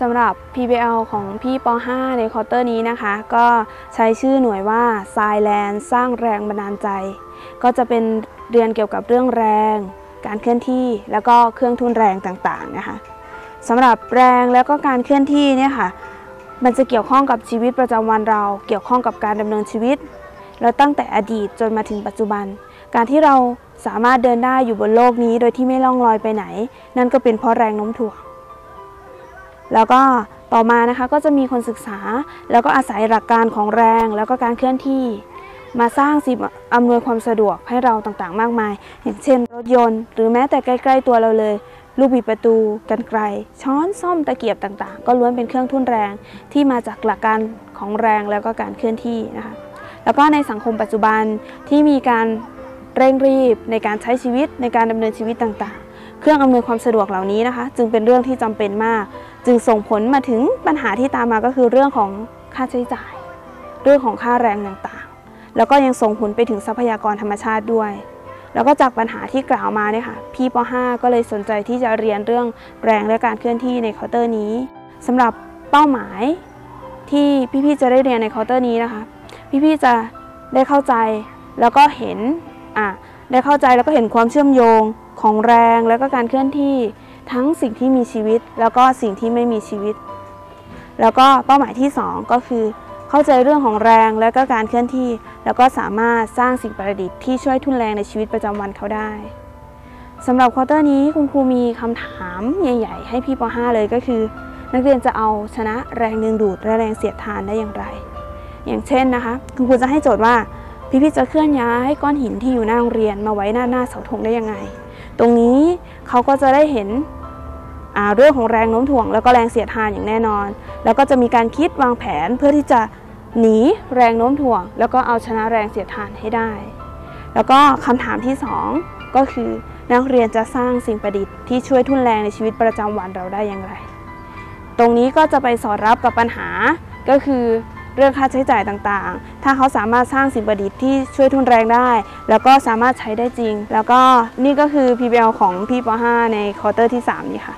สำหรับ PBL ของพี่ป .5 ในควอเตอร์นี้นะคะ ก็ใช้ชื่อหน่วยว่า s i l a n d สร้างแรงบันดาลใจ ก็จะเป็นเรียนเกี่ยวกับเรื่องแรง การเคลื่อนที่ แล้วก็เครื่องทุนแรงต่างๆนะคะสำหรับแรงแล้วก็การเคลื่อนที่เนี่ยค่ะ มันจะเกี่ยวข้องกับชีวิตประจำวันเรา เกี่ยวข้องกับการดำเนินชีวิต แล้วตั้งแต่อดีตจนมาถึงปัจจุบัน การที่เราสามารถเดินได้อยู่บนโลกนี้ โดยที่ไม่ล่องลอยไปไหน นั่นก็เป็นเพราะแรงโน้มถ่วง แล้วก็ต่อมานะคะก็จะมีคนศึกษา แล้วก็อาศัยหลักการของแรง แล้วก็การเคลื่อนที่ มาสร้างสิ่งอำนวยความสะดวกให้เราต่างๆ มากมาย อย่างเช่น รถยนต์ หรือแม้แต่ใกล้ๆตัวเราเลย ลูกบิดประตูกันไกล ช้อนซ่อมตะเกียบต่างๆ ก็ล้วนเป็นเครื่องทุ่นแรงที่มาจากหลักการของแรงแล้วก็การเคลื่อนที่นะคะแล้วก็ในสังคมปัจจุบันที่มีการเร่งรีบในการใช้ชีวิตในการดำเนินชีวิตต่างๆ เครื่องอำนวยความสะดวกเหล่านี้นะคะ จึงเป็นเรื่องที่จำเป็นมาก จึงส่งผลมาถึงปัญหาที่ตามมาก็คือเรื่องของค่าใช้จ่าย เรื่องของค่าแรงต่างๆ แล้วก็ยังส่งผลไปถึงทรัพยากรธรรมชาติด้วย แล้วก็จากปัญหาที่กล่าวมาเนี่ยค่ะ พี่ป .5 ก็เลยสนใจที่จะเรียนเรื่องแรงและการเคลื่อนที่ในเคาน์เตอร์นี้สำหรับเป้าหมายที่พี่ๆจะได้เรียนในเคาน์เตอร์นี้นะคะ พี่ๆจะได้เข้าใจแล้วก็เห็นอะได้เข้าใจแล้วก็เห็นความเชื่อมโยงของแรงแล้วก็การเคลื่อนที่ ทั้งสิ่งที่มีชีวิต แล้วก็สิ่งที่ไม่มีชีวิต แล้วก็เป้าหมายที่ 2 ก็คือ เข้าใจเรื่องของแรงแล้วก็การเคลื่อนที่ แล้วก็สามารถสร้างสิ่งประดิษฐ์ที่ช่วยทุนแรงในชีวิตประจำวันเขาได้สำหรับควอเตอร์นี้คุณครูมีคำถามใหญ่ ๆ ให้พี่ป .5 เลยก็คือ นักเรียนจะเอาชนะแรงดึงดูดและแรงเสียดทานได้อย่างไร อย่างเช่นนะคะ คุณครูจะให้โจทย์ว่า พี่ๆจะเคลื่อนย้ายก้อนหินที่อยู่หน้าโรงเรียนมาไว้หน้าหน้าเสาธงได้ยังไง ตรงนี้เขาก็จะได้เห็น เรื่องของแรงโน้มถ่วง แล้วก็แรงเสียดทานอย่างแน่นอน แล้วก็จะมีการคิดวางแผนเพื่อที่จะหนีแรงโน้มถ่วง แล้วก็เอาชนะแรงเสียดทานให้ได้ แล้วก็คำถามที่ 2 ก็คือนักเรียนจะสร้างสิ่งประดิษฐ์ที่ช่วยทุนแรงในชีวิตประจำวันเราได้อย่างไร ตรงนี้ก็จะไปสอดรับกับปัญหาก็คือเรื่องค่าใช้จ่ายต่างๆ ถ้าเขาสามารถสร้างสิ่งประดิษฐ์ที่ช่วยทุนแรงได้ แล้วก็สามารถใช้ได้จริง แล้วก็นี่ก็คือ PBL ของพี่ป .5 ในควอเตอร์ที่ 3 นี้ค่ะ